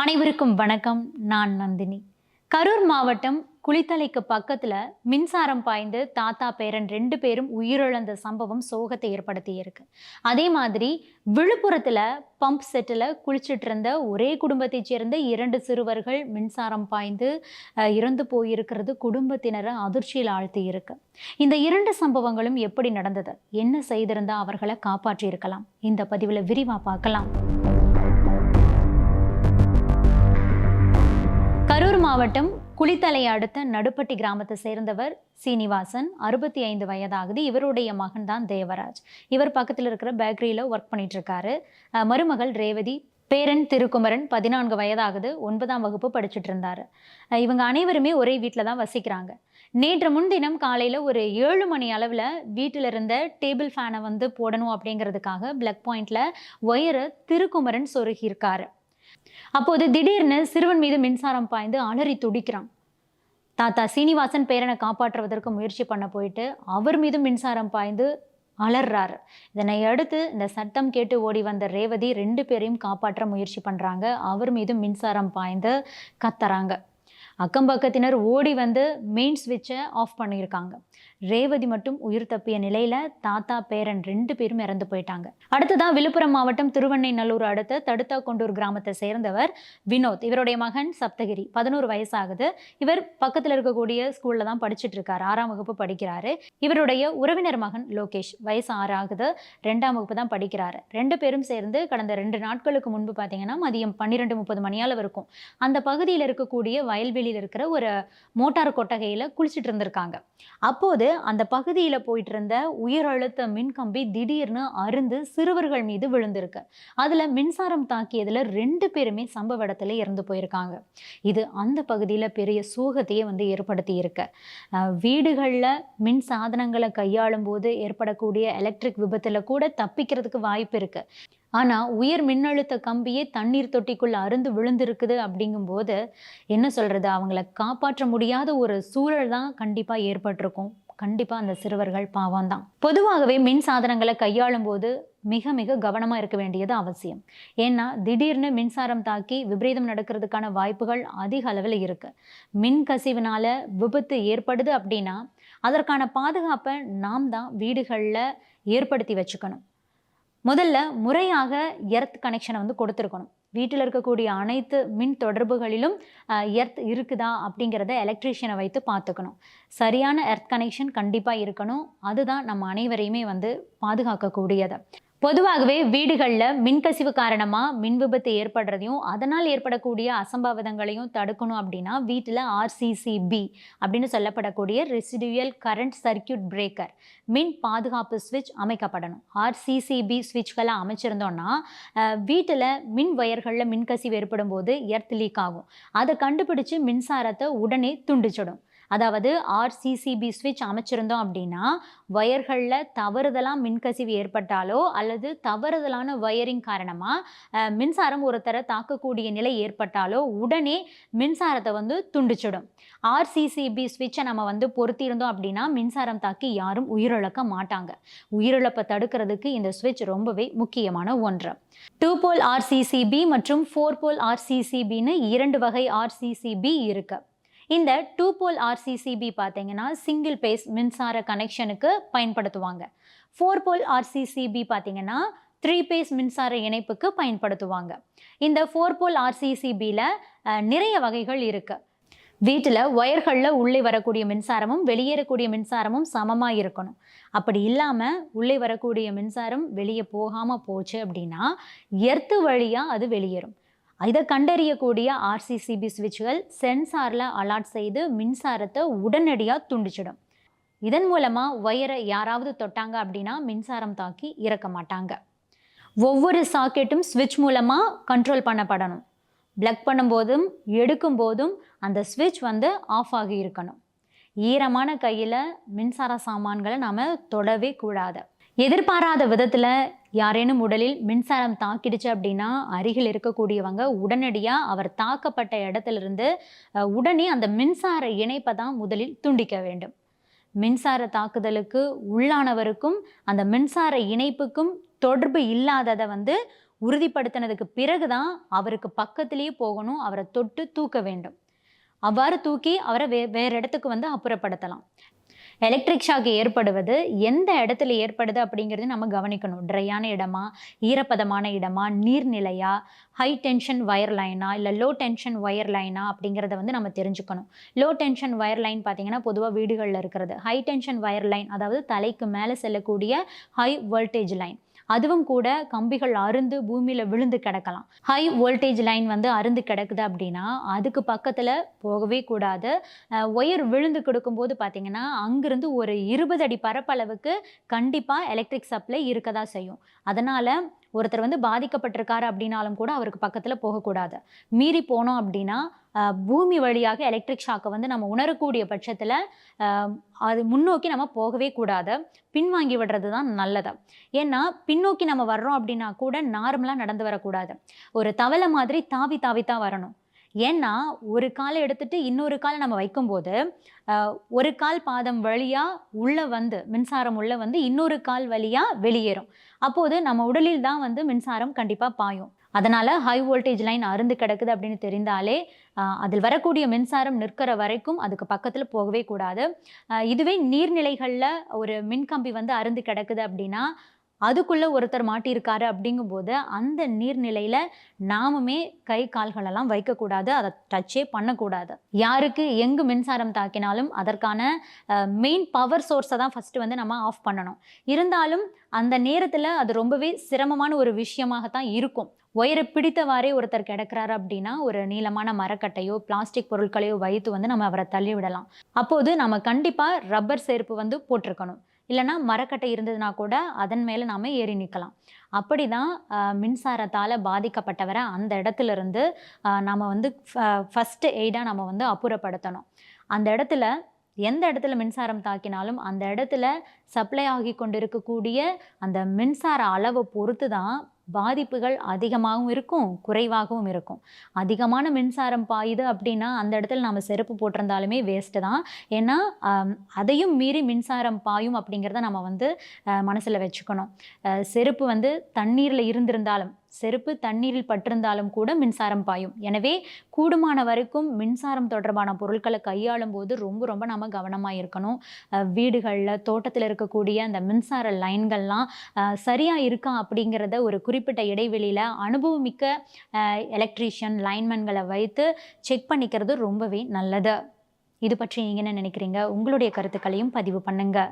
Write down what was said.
அனைவருக்கும் வணக்கம். நான் நந்தினி. கரூர் மாவட்டம் குளித்தலைக்கு பக்கத்தில் மின்சாரம் பாய்ந்து தாத்தா பேரன் ரெண்டு பேரும் உயிரிழந்த சம்பவம் சோகத்தை ஏற்படுத்தி இருக்கு அதே மாதிரி விழுப்புரத்தில் பம்ப் செட்டில் குளிச்சிட்டு இருந்த ஒரே குடும்பத்தைச் சேர்ந்த இரண்டு சிறுவர்கள் மின்சாரம் பாய்ந்து இறந்து போயிருக்கிறது குடும்பத்தினரை அதிர்ச்சியில் ஆழ்த்தி இருக்கு இந்த இரண்டு சம்பவங்களும் எப்படி நடந்தது? என்ன செய்திருந்தா அவர்களை காப்பாற்றி இருக்கலாம் இந்த பதிவில் விரிவாக பார்க்கலாம். கரூர் மாவட்டம் குளித்தலை அடுத்த நடுப்பட்டி கிராமத்தை சேர்ந்தவர் சீனிவாசன் அறுபத்தி ஐந்து வயதாகுது. இவருடைய மகன் தான் தேவராஜ். இவர் பக்கத்தில் இருக்கிற பேக்கரியில் ஒர்க் பண்ணிட்டு இருக்காரு மருமகள் ரேவதி பேரன் திருக்குமரன் பதினான்கு வயதாகுது ஒன்பதாம் வகுப்பு படிச்சுட்டு இருந்தாரு. இவங்க அனைவருமே ஒரே வீட்டில் தான் வசிக்கிறாங்க. நேற்று முன்தினம் காலையில் ஒரு ஏழு மணி அளவில் வீட்டில் இருந்த டேபிள் ஃபேனை வந்து போடணும் அப்படிங்கிறதுக்காக பிளக் பாயிண்டில் ஒயரை திருக்குமரன் சொருகியிருக்காரு. அப்போது திடீர்னு சிறுவன் மீது மின்சாரம் பாய்ந்து அலறி துடிக்கிறான். தாத்தா சீனிவாசன் பேரனை காப்பாற்றுவதற்கு முயற்சி பண்ண போயிட்டு அவர் மீது மின்சாரம் பாய்ந்து அலறாரு. இதனை அடுத்து இந்த சத்தம் கேட்டு ஓடி வந்த ரேவதி ரெண்டு பேரையும் காப்பாற்ற முயற்சி பண்ணுறாங்க அவர் மீது மின்சாரம் பாய்ந்து கத்துறாங்க. அக்கம் பக்கத்தினர் ஓடி வந்து மெயின் ஸ்விட்சை ஆஃப் பண்ணியிருக்காங்க. ரேவதி மட்டும் உயிர் தப்பிய நிலையில தாத்தா பேரன் ரெண்டு பேரும் இறந்து போயிட்டாங்க. அடுத்ததான் விழுப்புரம் மாவட்டம் திருவண்ணைநல்லூர் அடுத்த தடுத்தா கொண்டூர் கிராமத்தை சேர்ந்தவர் வினோத். இவருடைய மகன் சப்தகிரி. பதினோரு வயசாகுது. இவர் பக்கத்தில் இருக்கக்கூடிய ஸ்கூல்ல தான் படிச்சுட்டு இருக்காரு ஆறாம் வகுப்பு படிக்கிறாரு. இவருடைய உறவினர் மகன் லோகேஷ். வயசு ஆறு ஆகுது ரெண்டாம் வகுப்பு தான் படிக்கிறாரு. ரெண்டு பேரும் சேர்ந்து கடந்த ரெண்டு நாட்களுக்கு முன்பு பார்த்தீங்கன்னா மதியம் பன்னிரெண்டு முப்பது மணியால இருக்கும் அந்த பகுதியில் இருக்கக்கூடிய வயல்வெளி வயலில் இருக்கிற ஒரு மோட்டார் கொட்டகையில் குளிச்சுட்டு இருந்திருக்காங்க. அப்போது அந்த பகுதியில் போயிட்டு இருந்த உயரழுத்த மின்கம்பி திடீர்னு அருந்து சிறுவர்கள் மீது விழுந்திருக்கு. அதில் மின்சாரம் தாக்கியதில் ரெண்டு பேருமே சம்பவ இடத்துல இறந்து போயிருக்காங்க. இது அந்த பகுதியில் பெரிய சோகத்தையே வந்து ஏற்படுத்தி இருக்கு வீடுகளில் மின் சாதனங்களை கையாளும் போது ஏற்படக்கூடிய எலக்ட்ரிக் விபத்தில் கூட தப்பிக்கிறதுக்கு வாய்ப்பு இருக்கு. ஆனால் உயர் மின்னழுத்த கம்பியே தண்ணீர் தொட்டிக்குள்ளே அருந்து விழுந்திருக்குது அப்படிங்கும்போது என்ன சொல்கிறது அவங்கள காப்பாற்ற முடியாத ஒரு சூழல் தான் கண்டிப்பாக ஏற்பட்டிருக்கும். கண்டிப்பாக அந்த சிறுவர்கள் பாவம் தான். பொதுவாகவே மின் சாதனங்களை கையாளும் போது மிக மிக கவனமாக இருக்க வேண்டியது அவசியம். ஏன்னா திடீர்னு மின்சாரம் தாக்கி விபரீதம் நடக்கிறதுக்கான வாய்ப்புகள் அதிக அளவில் இருக்குது மின் கசிவினால் விபத்து ஏற்படுது அப்படின்னா அதற்கான பாதுகாப்பை நாம் தான் வீடுகளில் ஏற்படுத்தி வச்சுக்கணும். முதல்ல முறையாக எர்த் கனெக்ஷனை வந்து கொடுத்துருக்கணும். வீட்டில் இருக்கக்கூடிய அனைத்து மின் தொடர்புகளிலும் எர்த் இருக்குதா அப்படிங்கிறத எலக்ட்ரீஷியனை வைத்து பார்த்துக்கணும். சரியான எர்த் கனெக்ஷன் கண்டிப்பாக இருக்கணும். அதுதான் நம்ம அனைவரையுமே வந்து பாதுகாக்கக்கூடியது. பொதுவாகவே வீடுகளில் மின்கசிவு காரணமாக மின் விபத்து ஏற்படுறதையும் அதனால் ஏற்படக்கூடிய அசம்பாவிதங்களையும் தடுக்கணும் அப்படின்னா வீட்டில் ஆர்சிசிபி அப்படின்னு சொல்லப்படக்கூடிய ரெசிடுவல் கரண்ட் சர்க்கியூட் பிரேக்கர் மின் பாதுகாப்பு சுவிட்ச் அமைக்கப்படணும். ஆர்சிசிபி சுவிட்ச்களை அமைச்சிருந்தோம்னா வீட்டில் மின் வயர்களில் மின்கசிவு ஏற்படும் போது எர்த் லீக் ஆகும். அதை கண்டுபிடிச்சு மின்சாரத்தை உடனே துண்டிச்சிடும். அதாவது ஆர்சிசிபி சுவிட்ச் அமைச்சிருந்தோம் அப்படின்னா வயர்களில் தவறுதலாக மின்கசிவு ஏற்பட்டாலோ அல்லது தவறுதலான ஒயரிங் காரணமாக மின்சாரம் ஒருத்தரை தாக்கக்கூடிய நிலை ஏற்பட்டாலோ உடனே மின்சாரத்தை வந்து துண்டிச்சிடும். ஆர்சிசிபி சுவிட்சை நம்ம வந்து பொருத்தியிருந்தோம் அப்படின்னா மின்சாரம் தாக்கி யாரும் உயிரிழக்க மாட்டாங்க. உயிரிழப்பை தடுக்கிறதுக்கு இந்த சுவிட்ச் ரொம்பவே முக்கியமான ஒன்று. டூ போல் ஆர்சிசிபி மற்றும் ஃபோர் போல் ஆர்சிசிபின்னு இரண்டு வகை ஆர்சிசிபி இருக்குது இந்த டூ போல் ஆர்சிசிபி பார்த்தீங்கன்னா சிங்கிள் பேஸ் மின்சார கனெக்ஷனுக்கு பயன்படுத்துவாங்க. ஃபோர் போல் ஆர்சிசிபி பார்த்தீங்கன்னா த்ரீ பேஸ் மின்சார இணைப்புக்கு பயன்படுத்துவாங்க. இந்த ஃபோர் போல் ஆர்சிசிபியில் நிறைய வகைகள் இருக்குது வீட்டில் ஒயர்களில் உள்ளே வரக்கூடிய மின்சாரமும் வெளியேறக்கூடிய மின்சாரமும் சமமாக இருக்கணும். அப்படி இல்லாமல் உள்ளே வரக்கூடிய மின்சாரம் வெளியே போகாமல் போச்சு அப்படின்னா எர்த்து வழியாக அது வெளியேறும். இதை கண்டறியக்கூடிய ஆர்சிசிபி சுவிட்சுகள் சென்சாரில் அலாட் செய்து மின்சாரத்தை உடனடியாக துண்டிச்சிடும். இதன் மூலமாக ஒயரை யாராவது தொட்டாங்க அப்படின்னா மின்சாரம் தாக்கி இறக்க மாட்டாங்க. ஒவ்வொரு சாக்கெட்டும் சுவிட்ச் மூலமாக கண்ட்ரோல் பண்ணப்படணும். ப்ளக் பண்ணும்போதும் எடுக்கும் போதும் அந்த ஸ்விட்ச் வந்து ஆஃப் ஆகி இருக்கணும். ஈரமான கையில் மின்சார சாமான்களை நாம் தொடவே கூடாது. எதிர்பாராத விதத்தில் யாரேனும் உடலில் மின்சாரம் தாக்கிடுச்சு அப்படின்னா அருகில் இருக்கக்கூடியவங்க உடனடியாக அவர் தாக்கப்பட்ட இடத்துலேருந்து உடனே அந்த மின்சார இணைப்பை தான் முதலில் துண்டிக்க வேண்டும். மின்சார தாக்குதலுக்கு உள்ளானவருக்கும் அந்த மின்சார இணைப்புக்கும் தொடர்பு இல்லாததை வந்து உறுதிப்படுத்தினதுக்கு பிறகுதான் அவருக்கு பக்கத்திலேயே போகணும் அவரை தொட்டு தூக்க வேண்டும். அவ்வாறு தூக்கி அவரை வே வேற இடத்துக்கு வந்து அப்புறப்படுத்தலாம். எலக்ட்ரிக் ஷாக் ஏற்படுவது எந்த இடத்துல ஏற்படுது அப்படிங்கிறது நம்ம கவனிக்கணும். ட்ரையான இடமா ஈரப்பதமான இடமா நீர்நிலையா ஹை டென்ஷன் வயர் லைனா இல்லை லோ டென்ஷன் ஒயர் லைனா அப்படிங்கிறத வந்து நம்ம தெரிஞ்சுக்கணும். லோ டென்ஷன் ஒயர் லைன் பார்த்தீங்கன்னா பொதுவாக வீடுகளில் இருக்கிறது. ஹை டென்ஷன் வயர் லைன் அதாவது தலைக்கு மேலே செல்லக்கூடிய ஹை வோல்டேஜ் லைன் அதுவும் கூட கம்பிகள் அருந்து பூமியில் விழுந்து கிடக்கலாம். ஹை வோல்டேஜ் லைன் வந்து அருந்து கிடக்குது அப்படின்னா அதுக்கு பக்கத்தில் போகவே கூடாது. ஒயர் விழுந்து கொடுக்கும்போது பார்த்தீங்கன்னா அங்கிருந்து ஒரு இருபது அடி பரப்பளவுக்கு கண்டிப்பாக எலக்ட்ரிக் சப்ளை இருக்க தான் செய்யும். அதனால் ஒருத்தர் வந்து பாதிக்கப்பட்டிருக்காரு அப்படின்னாலும் கூட அவருக்கு பக்கத்தில் போகக்கூடாது. மீறி போனோம் அப்படின்னா பூமி வழியாக எலக்ட்ரிக் ஷாக்கை வந்து நம்ம உணரக்கூடிய பட்சத்தில் அது முன்னோக்கி நம்ம போகவே கூடாது. பின்வாங்கி விடுறது தான் நல்லது. ஏன்னா பின்னோக்கி நம்ம வர்றோம் அப்படின்னா கூட நார்மலாக நடந்து வரக்கூடாது. ஒரு தவளை மாதிரி தாவி தாவி தான் வரணும். ஏன்னா ஒரு காலை எடுத்துட்டு இன்னொரு காலை நம்ம வைக்கும்போது ஒரு கால் பாதம் வழியாக உள்ளே வந்து மின்சாரம் உள்ளே வந்து இன்னொரு கால் வழியாக வெளியேறும். அப்போது நம்ம உடலில் தான் வந்து மின்சாரம் கண்டிப்பாக பாயும். அதனால் ஹை வோல்டேஜ் லைன் அருந்து கிடக்குது அப்படின்னு தெரிந்தாலே அதில் வரக்கூடிய மின்சாரம் நிற்கிற வரைக்கும் அதுக்கு பக்கத்தில் போகவே கூடாது. இதுவே நீர்நிலைகளில் ஒரு மின்கம்பி வந்து அருந்து கிடக்குது அப்படின்னா அதுக்குள்ளே ஒருத்தர் மாட்டியிருக்காரு அப்படிங்கும்போது அந்த நீர்நிலையில் நாமுமே கை கால்களெல்லாம் வைக்கக்கூடாது அதை டச்சே பண்ணக்கூடாது. யாருக்கு எங்கு மின்சாரம் தாக்கினாலும் அதற்கான மெயின் பவர் சோர்ஸை தான் ஃபஸ்ட்டு வந்து நம்ம ஆஃப் பண்ணணும். இருந்தாலும் அந்த நேரத்தில் அது ரொம்பவே சிரமமான ஒரு விஷயமாகத்தான் இருக்கும். ஒயரை பிடித்தவாறே ஒருத்தர் கிடக்கிறாரு அப்படின்னா ஒரு நீளமான மரக்கட்டையோ பிளாஸ்டிக் பொருட்களையோ வைத்து வந்து நம்ம அவரை தள்ளி விடலாம் அப்போது நம்ம கண்டிப்பாக ரப்பர் செருப்பு வந்து போட்டிருக்கணும். இல்லைன்னா மரக்கட்டை இருந்ததுன்னா கூட அதன் மேலே நாம் ஏறி நிற்கலாம் அப்படி தான் மின்சாரத்தால் பாதிக்கப்பட்டவரை அந்த இடத்துலருந்து நாம் வந்து ஃபஸ்ட்டு எய்டாக நம்ம வந்து அப்புறப்படுத்தணும். அந்த இடத்துல எந்த இடத்துல மின்சாரம் தாக்கினாலும் அந்த இடத்துல சப்ளை ஆகி கொண்டிருக்கக்கூடிய அந்த மின்சார அளவை பொறுத்து தான் பாதிப்புகள் அதிகமாகவும் இருக்கும் குறைவாகவும் இருக்கும். அதிகமான மின்சாரம் பாயுது அப்படின்னா அந்த இடத்துல நம்ம செருப்பு போட்டிருந்தாலுமே வேஸ்ட்டு தான். ஏன்னா அதையும் மீறி மின்சாரம் பாயும் அப்படிங்கிறத நம்ம வந்து மனசில் வச்சுக்கணும். செருப்பு வந்து தண்ணீரில் இருந்திருந்தாலும் செருப்பு தண்ணீரில் பட்டிருந்தாலும் கூட மின்சாரம் பாயும். எனவே கூடுமான வரைக்கும் மின்சாரம் தொடர்பான பொருட்களை கையாளும் போது ரொம்ப ரொம்ப நம்ம கவனமாக இருக்கணும். வீடுகளில் தோட்டத்தில் இருக்கக்கூடிய அந்த மின்சார லைன்கள்லாம் சரியாக இருக்கா அப்படிங்கிறத ஒரு குறிப்பிட்ட இடைவெளியில் அனுபவமிக்க எலக்ட்ரீஷியன் லைன்மேன்களை வைத்து செக் பண்ணிக்கிறது ரொம்பவே நல்லது. இது பற்றி நீங்கள் என்ன நினைக்கிறீங்க? உங்களுடைய கருத்துக்களையும் பதிவு பண்ணுங்கள்